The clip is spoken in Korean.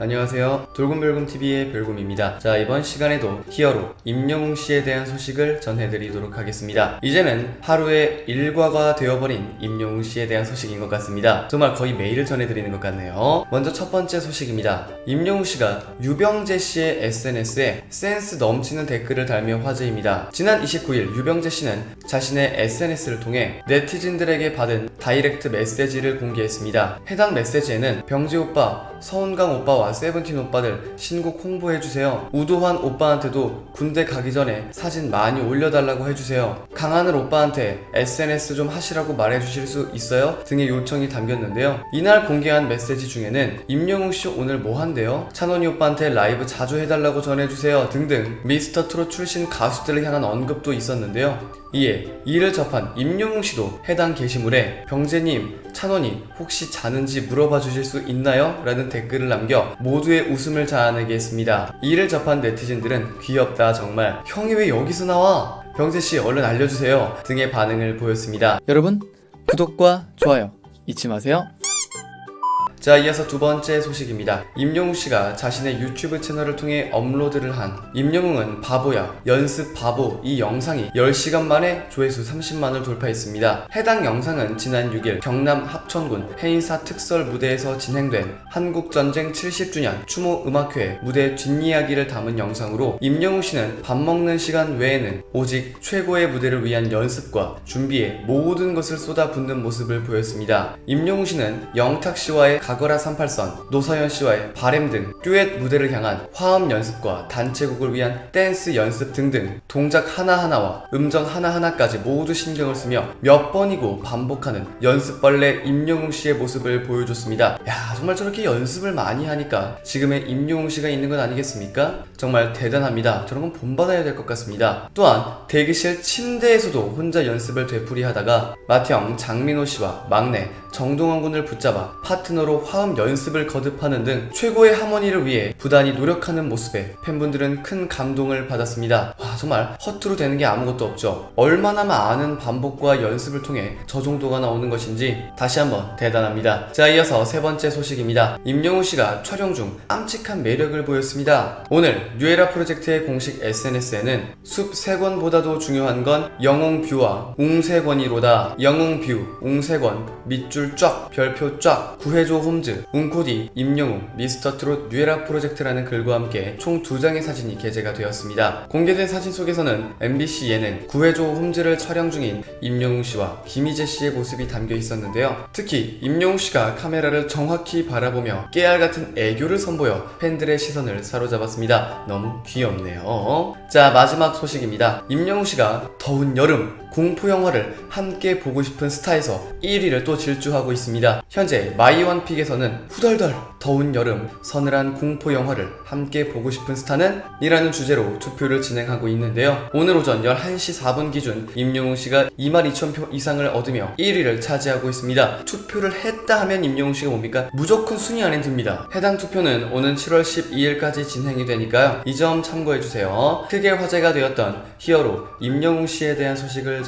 안녕하세요. 돌곰별곰TV의 별곰입니다. 자, 이번 시간에도 히어로 임영웅 씨에 대한 소식을 전해드리도록 하겠습니다. 이제는 하루의 일과가 되어버린 임영웅 씨에 대한 소식인 것 같습니다. 정말 거의 매일 전해드리는 것 같네요. 먼저 첫 번째 소식입니다. 임영웅 씨가 유병재 씨의 SNS에 센스 넘치는 댓글을 달며 화제입니다. 지난 29일 유병재 씨는 자신의 SNS를 통해 네티즌들에게 받은 다이렉트 메시지를 공개했습니다. 해당 메시지에는 병재 오빠, 서운강 오빠와 세븐틴 오빠들 신곡 홍보해주세요. 우도환 오빠한테도 군대 가기 전에 사진 많이 올려달라고 해주세요. 강하늘 오빠한테 SNS 좀 하시라고 말해주실 수 있어요? 등의 요청이 담겼는데요. 이날 공개한 메시지 중에는 임영웅 씨 오늘 뭐 한대요? 찬원이 오빠한테 라이브 자주 해달라고 전해주세요. 등등 미스터 트롯 출신 가수들을 향한 언급도 있었는데요. 이에 이를 접한 임영웅 씨도 해당 게시물에 병재님, 찬원이 혹시 자는지 물어봐 주실 수 있나요? 라는 댓글을 남겨 모두의 웃음을 자아내게 했습니다. 이를 접한 네티즌들은 귀엽다 정말 형이 왜 여기서 나와? 병재씨 얼른 알려주세요 등의 반응을 보였습니다. 여러분 구독과 좋아요 잊지 마세요. 자, 이어서 두 번째 소식입니다. 임영웅 씨가 자신의 유튜브 채널을 통해 업로드를 한 임영웅은 바보야, 연습 바보 이 영상이 10시간 만에 조회수 30만을 돌파했습니다. 해당 영상은 지난 6일 경남 합천군 해인사 특설 무대에서 진행된 한국전쟁 70주년 추모 음악회 무대 뒷이야기를 담은 영상으로 임영웅 씨는 밥 먹는 시간 외에는 오직 최고의 무대를 위한 연습과 준비에 모든 것을 쏟아붓는 모습을 보였습니다. 임영웅 씨는 영탁 씨와의 가거라 38선, 노서연 씨와의 바램 등 듀엣 무대를 향한 화음 연습과 단체곡을 위한 댄스 연습 등등 동작 하나하나와 음정 하나하나까지 모두 신경을 쓰며 몇 번이고 반복하는 연습벌레 임영웅 씨의 모습을 보여줬습니다. 야, 정말 저렇게 연습을 많이 하니까 지금의 임영웅 씨가 있는 것 아니겠습니까? 정말 대단합니다. 저런 건 본받아야 될 것 같습니다. 또한 대기실 침대에서도 혼자 연습을 되풀이하다가 맏형 장민호 씨와 막내 정동원 군을 붙잡아 파트너로 화음 연습을 거듭하는 등 최고의 하모니를 위해 부단히 노력하는 모습에 팬분들은 큰 감동을 받았습니다. 와 정말 허투루 되는 게 아무것도 없죠. 얼마나 많은 반복과 연습을 통해 저 정도가 나오는 것인지 다시 한번 대단합니다. 자 이어서 세 번째 소식입니다. 임영웅 씨가 촬영 중 깜찍한 매력을 보였습니다. 오늘 뉴에라 프로젝트의 공식 SNS에는 숲 세 권보다도 중요한 건 영웅 뷰와 웅세권이로다. 영웅 뷰, 웅세권, 밑줄 쫙, 별표 쫙, 구해줘 홈즈, 웅코디, 임영웅, 미스터 트롯 뉴에라 프로젝트라는 글과 함께 총 두 장의 사진이 게재가 되었습니다. 공개된 사진 속에서는 MBC 예능 구해줘 홈즈를 촬영 중인 임영웅 씨와 김희재 씨의 모습이 담겨 있었는데요. 특히 임영웅 씨가 카메라를 정확히 바라보며 깨알 같은 애교를 선보여 팬들의 시선을 사로잡았습니다. 너무 귀엽네요. 자, 마지막 소식입니다. 임영웅 씨가 더운 여름 공포 영화를 함께 보고 싶은 스타에서 1위를 또 질주하고 있습니다. 현재 마이원픽에서는 후덜덜 더운 여름 서늘한 공포 영화를 함께 보고 싶은 스타는 이라는 주제로 투표를 진행하고 있는데요. 오늘 오전 11시 4분 기준 임영웅 씨가 22,000표 이상을 얻으며 1위를 차지하고 있습니다. 투표를 했다 하면 임영웅 씨가 뭡니까? 무조건 순위 안에 듭니다. 해당 투표는 오는 7월 12일까지 진행이 되니까요. 이 점 참고해 주세요. 크게 화제가 되었던 히어로 임영웅 씨에 대한 소식을